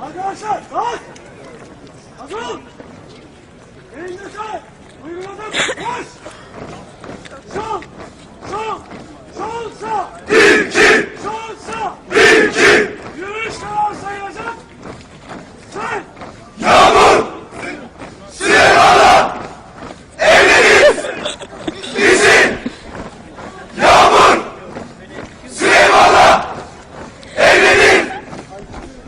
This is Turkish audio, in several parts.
Arkadaşlar kalk! Hazır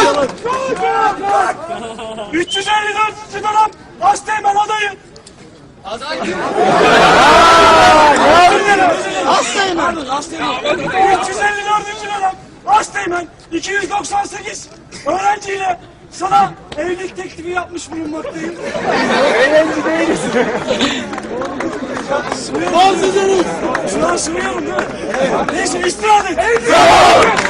Dikkat! 354. dönem Asteğmen adayı. Aday kim? Asteğmen. Pardon Asteğmen. 354. dönem Asteğmen 298 öğrenciyle sana evlilik teklifi yapmış bulunmaktayım. Öğrenci değiliz. Bazı Şu an sınıyorum? Neyse istirahat et.